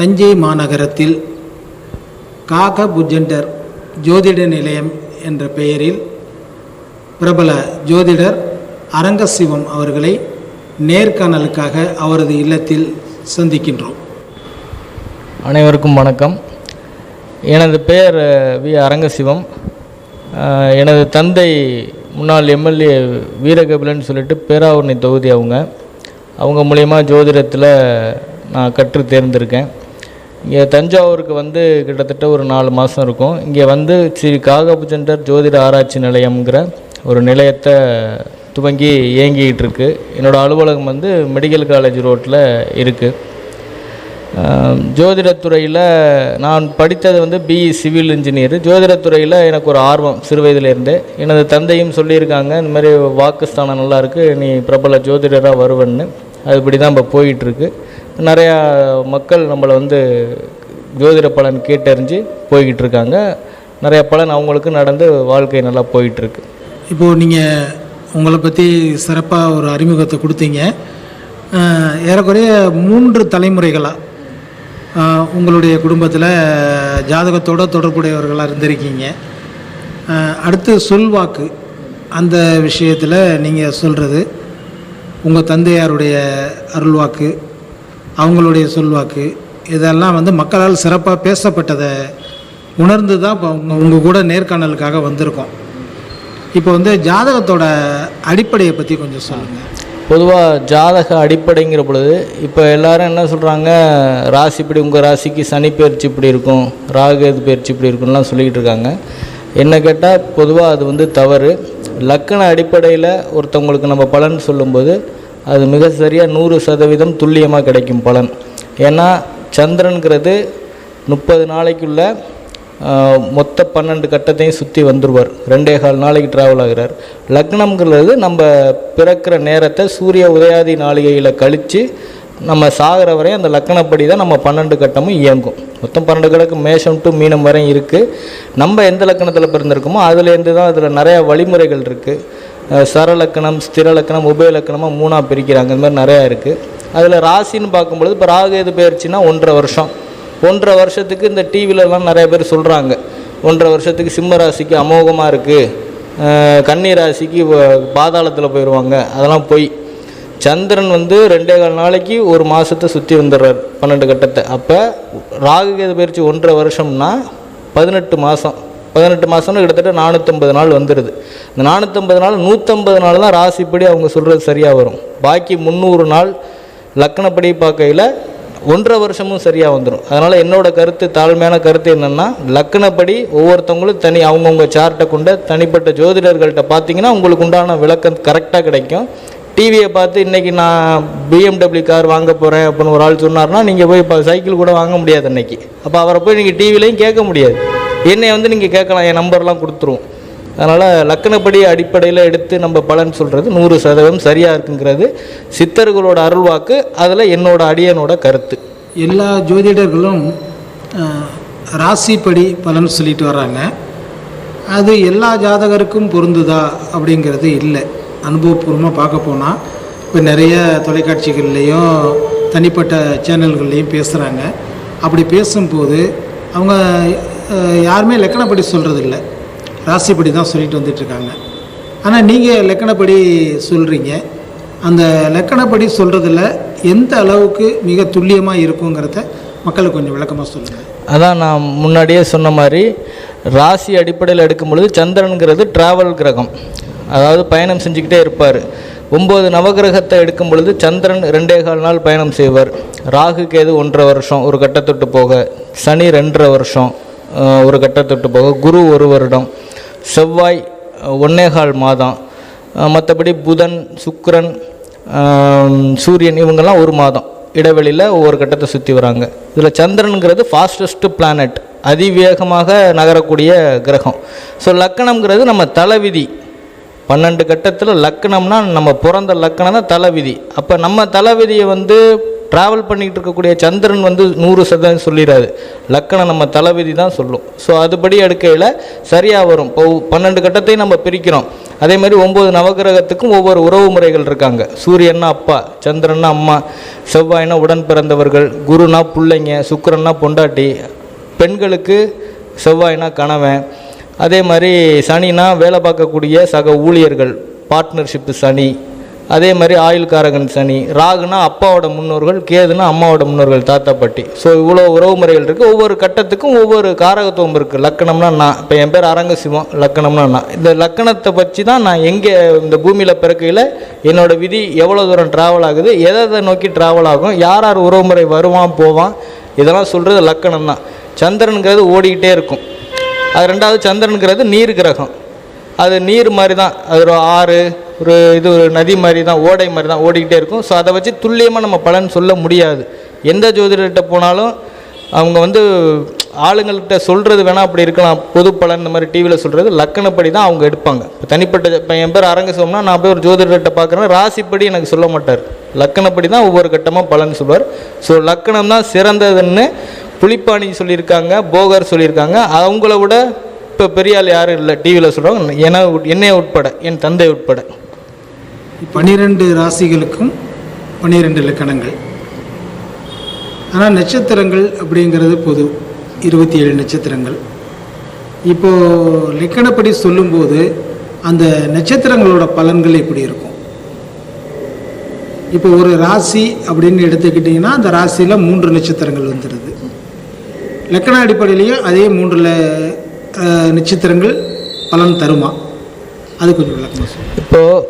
தஞ்சை மாநகரத்தில் காக புஜெண்டர் ஜோதிட நிலையம் என்ற பெயரில் பிரபல ஜோதிடர் அரங்கசிவம் அவர்களை நேர்காணலுக்காக அவரது இல்லத்தில் சந்திக்கின்றோம். அனைவருக்கும் வணக்கம். எனது பெயர் வி. அரங்கசிவம். எனது தந்தை முன்னாள் எம்எல்ஏ வீரகபிலன் சொல்லிட்டு பேராவூர்ணி தொகுதி அவங்க. அவங்க மூலயமா ஜோதிடத்தில் நான் கற்று தேர்ந்திருக்கேன். இங்கே தஞ்சாவூருக்கு வந்து கிட்டத்தட்ட ஒரு நாலு மாதம் இருக்கும். இங்கே வந்து ஸ்ரீ காகபுஜண்டர் ஜோதிட ஆராய்ச்சி நிலையம்ங்கிற ஒரு நிலையத்தை துவங்கி இயங்கிக்கிட்டு இருக்கு. என்னோடய அலுவலகம் வந்து மெடிக்கல் காலேஜ் ரோட்டில் இருக்குது ஜோதிடத்துறையில் நான் படித்தது வந்து பிஇ சிவில் இன்ஜினியர். ஜோதிடத்துறையில் எனக்கு ஒரு ஆர்வம் சிறு வயதிலேருந்தே. எனது தந்தையும் சொல்லியிருக்காங்க இந்த மாதிரி வாக்குஸ்தானம் நல்லாயிருக்கு நீ பிரபல ஜோதிடராக வருவன்னு. அதுபடி தான் இப்போ போயிட்டுருக்கு நிறையா மக்கள் நம்மளை வந்து ஜோதிட பலன் கேட்டறிஞ்சு போய்கிட்டு இருக்காங்க நிறைய பலன் அவங்களுக்கு நடந்து வாழ்க்கை நல்லா போயிட்டுருக்கு. இப்போது நீங்கள் உங்களை பற்றி சிறப்பாக ஒரு அறிமுகத்தை கொடுத்தீங்க. ஏறக்குறைய மூன்று தலைமுறைகளாக உங்களுடைய குடும்பத்தில் ஜாதகத்தோட தொடர்புடையவர்களாக இருந்திருக்கீங்க. அடுத்து சொல்வாக்கு அந்த விஷயத்தில் நீங்கள் சொல்கிறது உங்கள் தந்தையாருடைய அருள்வாக்கு அவங்களுடைய சொல்வாக்கு இதெல்லாம் வந்து மக்களால் சிறப்பாக பேசப்பட்டதை உணர்ந்து தான் இப்போ உங்கள் கூட நேர்காணலுக்காக வந்திருக்கோம். இப்போ வந்து ஜாதகத்தோட அடிப்படையை பற்றி கொஞ்சம் சொல்லுங்கள் பொதுவாக ஜாதக அடிப்படைங்கிற பொழுது இப்போ எல்லாரும் என்ன சொல்கிறாங்க ராசி இப்படி உங்கள் ராசிக்கு சனி பயிற்சி இப்படி இருக்கும் ராகுகேது பயிற்சி இப்படி இருக்கும்லாம் சொல்லிக்கிட்டு இருக்காங்க. என்ன கேட்டால் பொதுவாக அது வந்து தவறு. லக்கண அடிப்படையில் ஒருத்தவங்களுக்கு நம்ம பலன் சொல்லும்போது அது மிக சரியாக நூறு சதவீதம் துல்லியமாக கிடைக்கும் பலன். ஏன்னா சந்திரனுங்கிறது முப்பது நாளைக்குள்ள மொத்த பன்னெண்டு கட்டத்தையும் சுற்றி வந்துடுவார் ரெண்டே கால் நாளைக்கு ட்ராவல் ஆகிறார். லக்னம்ங்கிறது நம்ம பிறக்கிற நேரத்தை சூரிய உதயாதி நாளிகையில் கழித்து நம்ம சாகிற வரையும் அந்த லக்கணப்படி தான் நம்ம பன்னெண்டு கட்டமும் இயங்கும். மொத்தம் பன்னெண்டு கிழக்கு மேஷம் டு மீனம் வரையும் இருக்குது நம்ம எந்த லக்கணத்தில் பிறந்திருக்கோமோ அதுலேருந்து தான் அதில் நிறையா வழிமுறைகள் இருக்குது சரலக்கணம் ஸ்திரலக்கணம் உபயலக்கணமாக மூணாக பிரிக்கிறாங்க. இந்த மாதிரி நிறையா இருக்குது அதில் ராசின்னு பார்க்கும்பொழுது இப்போ ராகுகேது பயிற்சினா ஒன்றரை வருஷம். ஒன்றரை வருஷத்துக்கு இந்த டிவிலலாம் நிறைய பேர் சொல்கிறாங்க ஒன்றரை வருஷத்துக்கு சிம்ம ராசிக்கு அமோகமாக இருக்குது கன்னி ராசிக்கு பாதாளத்தில் போயிடுவாங்க அதெல்லாம் போய் சந்திரன் வந்து ரெண்டே கால் நாளைக்கு ஒரு மாதத்தை சுற்றி வந்துடுறார் பன்னெண்டு கட்டத்தை. அப்போ ராகு கேது பயிற்சி ஒன்றரை வருஷம்னா பதினெட்டு மாதம் பதினெட்டு மாதம்னு கிட்டத்தட்ட நானூற்றம்பது நாள் வந்துடுது இந்த நானூற்றம்பது நாள் நூற்றம்பது நாள் தான் ராசிப்படி அவங்க சொல்கிறது சரியாக வரும். பாக்கி முந்நூறு நாள் லக்கணப்படி பார்க்கையில் ஒன்றரை வருஷமும் சரியாக வந்துடும் அதனால் என்னோடய கருத்து தாழ்மையான கருத்து என்னென்னா லக்கணப்படி ஒவ்வொருத்தவங்களும் தனி அவங்கவுங்க சார்ட்டை கொண்ட தனிப்பட்ட ஜோதிடர்கள்ட்ட பார்த்தீங்கன்னா உங்களுக்கு உண்டான விளக்கம் கரெக்டாக கிடைக்கும். டிவியை பார்த்து இன்றைக்கி நான் பிஎம்டபிள்யூ கார் வாங்க போகிறேன் அப்படின்னு ஒரு ஆள் சொன்னார்னா நீங்கள் போய் இப்போ சைக்கிள் கூட வாங்க முடியாது இன்றைக்கி அப்போ அவரை போய் நீங்கள் டிவிலையும் கேட்க முடியாது. என்னை வந்து நீங்கள் கேட்கலாம் என் நம்பர்லாம் கொடுத்துருவோம் அதனால் லக்கணப்படி அடிப்படையில் எடுத்து நம்ம பலன் சொல்கிறது நூறு சதவீதம் சரியாக இருக்குங்கிறது சித்தர்களோட அருள்வாக்கு அதில் என்னோட அடியனோட கருத்து. எல்லா ஜோதிடர்களும் ராசிப்படி பலன் சொல்லிட்டு வராங்க அது எல்லா ஜாதகருக்கும் பொருந்துதா அப்படிங்கிறது இல்லை. அனுபவபூர்வமாக பார்க்க போனால் இப்போ நிறைய தொலைக்காட்சிகள்லேயும் தனிப்பட்ட சேனல்கள்லேயும் பேசுகிறாங்க அப்படி பேசும்போது அவங்க யாருமே லக்கணப்படி சொல்கிறதில்ல ராசிப்படி தான் சொல்லிட்டு வந்துட்டுருக்காங்க. ஆனால் நீங்கள் லக்கணப்படி சொல்கிறீங்க அந்த லக்கணப்படி சொல்கிறதுல எந்த அளவுக்கு மிக துல்லியமாக இருக்குங்கிறத மக்களுக்கு கொஞ்சம் விளக்கமாக சொல்லுங்கள் அதான் நான் முன்னாடியே சொன்ன மாதிரி ராசி அடிப்படையில் எடுக்கும் பொழுது சந்திரனுங்கிறது டிராவல் கிரகம். அதாவது பயணம் செஞ்சுக்கிட்டே இருப்பார். ஒம்பது நவகிரகத்தை எடுக்கும் பொழுது சந்திரன் ரெண்டே கால் நாள் பயணம் செய்வார். ராகு கேது ஒன்றரை வருஷம் ஒரு கட்டத்தொட்டு போக. சனி ரெண்டரை வருஷம். ஒரு கட்டத்தொட்டு போக. குரு ஒரு வருடம். செவ்வாய் ஒன்னேகால் மாதம். மற்றபடி புதன் சுக்கரன் சூரியன் இவங்கெல்லாம் ஒரு மாதம். இடைவெளியில் ஒவ்வொரு கட்டத்தை சுற்றி வராங்க. இதில் சந்திரனுங்கிறது ஃபாஸ்டஸ்ட்டு பிளானட் அதிவேகமாக நகரக்கூடிய கிரகம். ஸோ லக்கணம்ங்கிறது நம்ம தலைவிதி. பன்னெண்டு கட்டத்தில் லக்கணம்னா நம்ம பிறந்த லக்கணம் தான் தலைவிதி. அப்போ நம்ம தலைவிதியை வந்து ட்ராவல் பண்ணிகிட்டு இருக்கக்கூடிய சந்திரன் வந்து நூறு சதவீதம் சொல்லிடாது லக்கணம் நம்ம தளபதி தான் சொல்லும். ஸோ அதுபடி எடுக்கையில் சரியாக வரும். இப்போ பன்னெண்டு கட்டத்தையும் நம்ம பிரிக்கிறோம். அதே மாதிரி ஒம்பது நவகிரகத்துக்கும் ஒவ்வொரு உறவு முறைகள் இருக்காங்க. சூரியன்னா அப்பா சந்திரன்னா அம்மா செவ்வாய்னா உடன் பிறந்தவர்கள் குருனா பிள்ளைங்க சுக்கிரன்னா பொண்டாட்டி பெண்களுக்கு செவ்வாய்னா கணவன். அதே மாதிரி சனினா வேலை பார்க்கக்கூடிய சக ஊழியர்கள் பார்ட்னர்ஷிப்பு சனி அதே மாதிரி ஆயுள்காரகன் சனி ராகுனா அப்பாவோட முன்னோர்கள் கேதுனா அம்மாவோட முன்னோர்கள் தாத்தா பாட்டி. ஸோ இவ்வளோ உறவு முறைகள் இருக்குது ஒவ்வொரு கட்டத்துக்கும் ஒவ்வொரு காரகத்துவம் இருக்குது லக்கணம்னா நான் இப்போ என் பேர் அரங்கசிவம் லக்கணம்னா நான் இந்த லக்கணத்தை பற்றி தான் நான் எங்கே இந்த பூமியில் பிறக்கையில் என்னோட விதி எவ்வளோ தூரம் ட்ராவல் ஆகுது எதை எதை நோக்கி ட்ராவல் ஆகும் யார் யார் உறவுமுறை வருவான் போவான் இதெல்லாம் சொல்கிறது லக்கணம் தான் சந்திரனுங்கிறது ஓடிக்கிட்டே இருக்கும். அது ரெண்டாவது சந்திரனுங்கிறது நீர் கிரகம். அது நீர் மாதிரி தான். அது ஒரு ஆறு ஒரு இது ஒரு நதி மாதிரி தான் ஓடை மாதிரி தான் ஓடிக்கிட்டே இருக்கும். ஸோ அதை வச்சு துல்லியமாக நம்ம பலன் சொல்ல முடியாது. எந்த ஜோதிடர்கிட்ட போனாலும் அவங்க வந்து ஆளுங்கள்கிட்ட சொல்கிறது வேணால் அப்படி இருக்கலாம். பொது பலன் இந்த மாதிரி டிவியில் சொல்கிறது லக்கணப்படி தான் அவங்க எடுப்பாங்க. இப்போ தனிப்பட்ட இப்போ என் பேர் அரங்கசிவம்னா நான் போய் ஒரு ஜோதிடர்கிட்ட பார்க்குறேன் ராசிப்படி எனக்கு சொல்ல மாட்டார். லக்கணப்படி தான் ஒவ்வொரு கட்டமாக பலன் சொல்வார். ஸோ லக்கணம் தான் சிறந்ததுன்னு புலிப்பாணி சொல்லியிருக்காங்க போகர் சொல்லியிருக்காங்க. அவங்கள விட இப்போ பெரிய ஆள் யாரும் இல்லை. டிவியில் சொல்கிறாங்க என என்னை உட்பட என் தந்தை உட்பட. பன்னிரெண்டு ராசிகளுக்கும் பன்னிரெண்டு இலக்கணங்கள். ஆனால் நட்சத்திரங்கள் அப்படிங்கிறது பொது. இருபத்தி ஏழு நட்சத்திரங்கள். இப்போது லக்கணப்படி சொல்லும்போது அந்த நட்சத்திரங்களோட பலன்கள் எப்படி இருக்கும்? இப்போ ஒரு ராசி அப்படின்னு எடுத்துக்கிட்டிங்கன்னா அந்த ராசியில் மூன்று நட்சத்திரங்கள் வந்துடுது லக்கண அடிப்படையிலையும் அதே மூன்றில் நட்சத்திரங்கள் பலன் தருமா? அது கொஞ்சம் விளக்கமாக இப்போது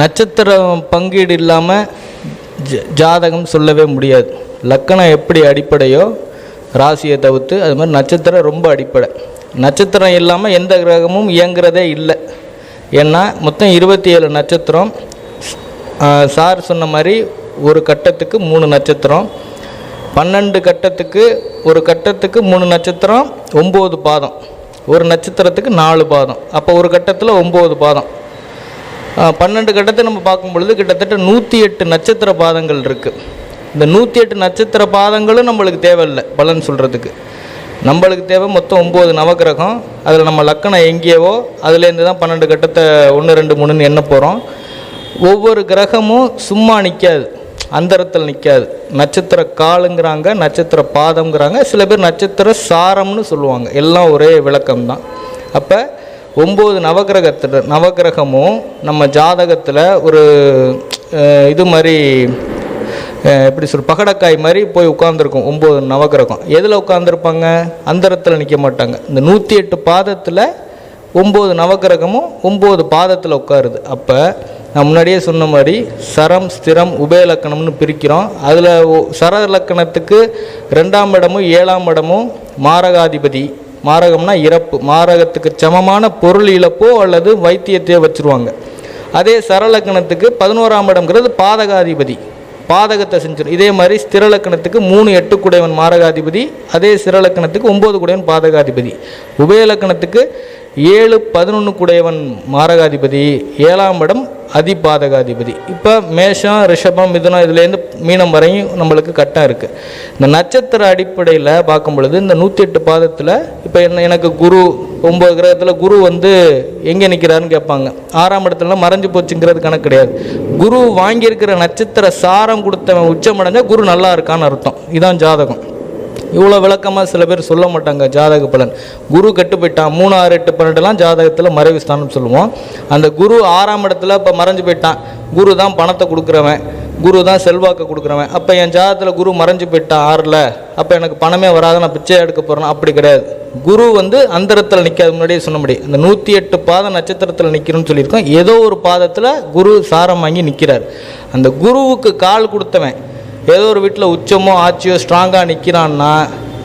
நட்சத்திரம் பங்கீடு இல்லாமல் ஜ ஜாதகம் சொல்லவே முடியாது. லக்கணம் எப்படி அடிப்படையோ ராசியை தவிர்த்து அது மாதிரி நட்சத்திரம் ரொம்ப அடிப்படை. நட்சத்திரம் இல்லாமல் எந்த கிரகமும் இயங்குறதே இல்லை. ஏன்னா மொத்தம் இருபத்தி ஏழு நட்சத்திரம் சார் சொன்ன மாதிரி ஒரு கட்டத்துக்கு மூணு நட்சத்திரம். பன்னெண்டு கட்டத்துக்கு ஒரு கட்டத்துக்கு மூணு நட்சத்திரம் ஒம்பது பாதம். ஒரு நட்சத்திரத்துக்கு நாலு பாதம். அப்போ ஒரு கட்டத்தில் ஒம்பது பாதம். பன்னெண்டு கட்டத்தை நம்ம பார்க்கும் பொழுது கிட்டத்தட்ட நூற்றி எட்டு நட்சத்திர பாதங்கள் இருக்குது இந்த நூற்றி எட்டு நட்சத்திர பாதங்களும் நம்மளுக்கு தேவையில்லை பலன் சொல்கிறதுக்கு நம்மளுக்கு தேவை மொத்தம் ஒம்பது நவகிரகம் அதில் நம்ம லக்கணம் எங்கேயவோ அதுலேருந்து தான் பன்னெண்டு கட்டத்தை ஒன்று ரெண்டு மூணுன்னு எண்ண போகிறோம் ஒவ்வொரு கிரகமும் சும்மா நிற்காது அந்தரத்தில் நிற்காது நட்சத்திர காலுங்கிறாங்க நட்சத்திர பாதம்ங்கிறாங்க. சில பேர் நட்சத்திர சாரம்னு சொல்லுவாங்க. எல்லாம் ஒரே விளக்கம்தான். அப்போ ஒம்பது நவகிரகத்தில் நவகிரகமும் நம்ம ஜாதகத்தில் ஒரு இது மாதிரி எப்படி சொல் பகடக்காய் மாதிரி போய் உட்காந்துருக்கும் ஒம்பது நவகிரகம். எதில் உட்காந்துருப்பாங்க அந்தரத்தில் நிற்க மாட்டாங்க. இந்த நூற்றி எட்டு பாதத்தில் ஒம்பது நவகிரகமும் ஒம்பது பாதத்தில் உட்காருது. அப்போ நான் முன்னாடியே சொன்ன மாதிரி சரம் ஸ்திரம் உபயலக்கணம்னு பிரிக்கிறோம். அதில் சர இலக்கணத்துக்கு ரெண்டாம் இடமும் ஏழாம் இடமும் மாரகாதிபதி. மாரகம்னா இறப்பு. மாரகத்துக்கு சமமான பொருள் இழப்போ அல்லது வைத்தியத்தையோ வச்சுருவாங்க. அதே சரலக்கணத்துக்கு பதினோராம் இடம்ங்கிறது பாதகாதிபதி. பாதகத்தை செஞ்சிடும் இதே மாதிரி ஸ்திரலக்கணத்துக்கு மூணு எட்டு குடைவன் மாரகாதிபதி அதே சிறலக்கணத்துக்கு ஒம்பது குடைவன் பாதகாதிபதி. உபயலக்கணத்துக்கு ஏழு பதினொன்று குடையவன் மாரகாதிபதி. ஏழாம் இடம் அதிபாதகாதிபதி. இப்போ மேஷம் ரிஷபம் மிதுனம் இதுலேருந்து மீனம் வரையும் நம்மளுக்கு கட்டம் இருக்குது இந்த நட்சத்திர அடிப்படையில் பார்க்கும் பொழுது இந்த நூற்றி எட்டு பாதத்தில் இப்போ என்ன எனக்கு குரு ஒம்பது கிரகத்தில் குரு வந்து எங்கே நிற்கிறாருன்னு கேட்பாங்க. ஆறாம் இடத்துல மறைஞ்சு போச்சுங்கிறது கணக்கு கிடையாது. குரு வாங்கியிருக்கிற நட்சத்திர சாரம் கொடுத்தவன் உச்சமடைஞ்சால் குரு நல்லா இருக்கான்னு அர்த்தம். இதான் ஜாதகம். இவ்வளோ விளக்கமாக சில பேர் சொல்ல மாட்டாங்க ஜாதக பலன். குரு கட்டுப்போயிட்டான் மூணு ஆறு எட்டு பன்னெண்டுலாம் ஜாதகத்தில் மறைவு ஸ்தானம் சொல்லுவோம். அந்த குரு ஆறாம் இடத்துல இப்போ மறைஞ்சு போயிட்டான். குரு தான் பணத்தை கொடுக்குறவன். குரு தான் செல்வாக்கு கொடுக்குறவன். அப்போ என் ஜாதகத்தில் குரு மறைஞ்சு போயிட்டான் ஆறில்? அப்போ எனக்கு பணமே வராது நான் பிச்சை எடுக்க போகிறேன் அப்படி கிடையாது. குரு வந்து அந்தரத்தில் நிற்காது முன்னாடியே சொன்ன முடியும் இந்த நூற்றி எட்டு பாத நட்சத்திரத்தில் நிற்கிறோன்னு சொல்லியிருக்கோம். ஏதோ ஒரு பாதத்தில் குரு சாரம் வாங்கி நிற்கிறார் அந்த குருவுக்கு கால் கொடுத்தவன் ஏதோ ஒரு வீட்டில் உச்சமோ ஆட்சியோ ஸ்ட்ராங்காக நிற்கிறான்னா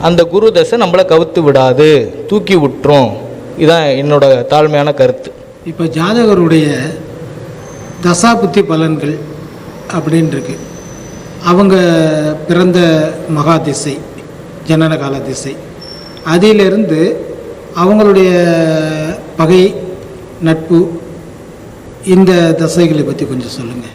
அந்த குரு தசை நம்மளை கவுத்து விடாது தூக்கி விட்டுரும். இதுதான் என்னோட தாழ்மையான கருத்து. இப்போ ஜாதகருடைய தசாபுத்தி பலன்கள் அப்படின்னு இருக்கு அவங்க பிறந்த மகா திசை ஜனன கால திசை. அதிலிருந்து அவங்களுடைய பகை நட்பு இந்த தசைகளை பற்றி கொஞ்சம் சொல்லுங்கள்